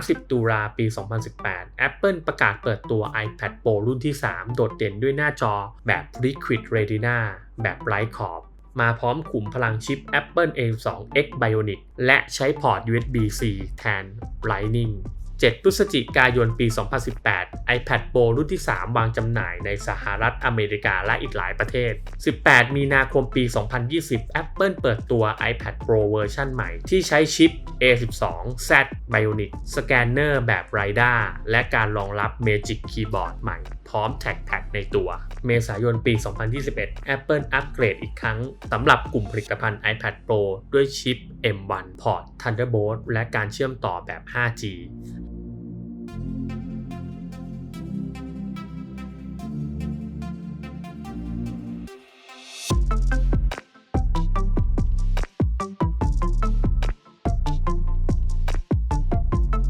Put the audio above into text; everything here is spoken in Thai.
30 ตุลาปี 2018 Apple ประกาศเปิดตัว iPad Pro รุ่นที่ 3 โดดเด่นด้วยหน้าจอแบบ Liquid Retina แบบไร้ขอบ มาพร้อมขุมพลังชิป Apple A12X Bionic และใช้พอร์ต USB-C แทน Lightning 7 พฤศจิกายนปี 2018 iPad Pro รุ่นที่ 3 วางจำหน่ายในสหรัฐอเมริกาและอีกหลายประเทศ 18 มีนาคมปี 2020 Apple เปิดตัว iPad Pro เวอร์ชันใหม่ที่ใช้ชิป A12Z Bionic สแกนเนอร์แบบ Radar และการรองรับ Magic Keyboard ใหม่ พร้อม Tag Pad ในตัว เมษายนปี 2021 Apple อัปเกรดอีกครั้งสำหรับกลุ่มผลิตภัณฑ์ iPad Pro ด้วยชิป M1 พอร์ต Thunderbolt และการเชื่อมต่อแบบ 5G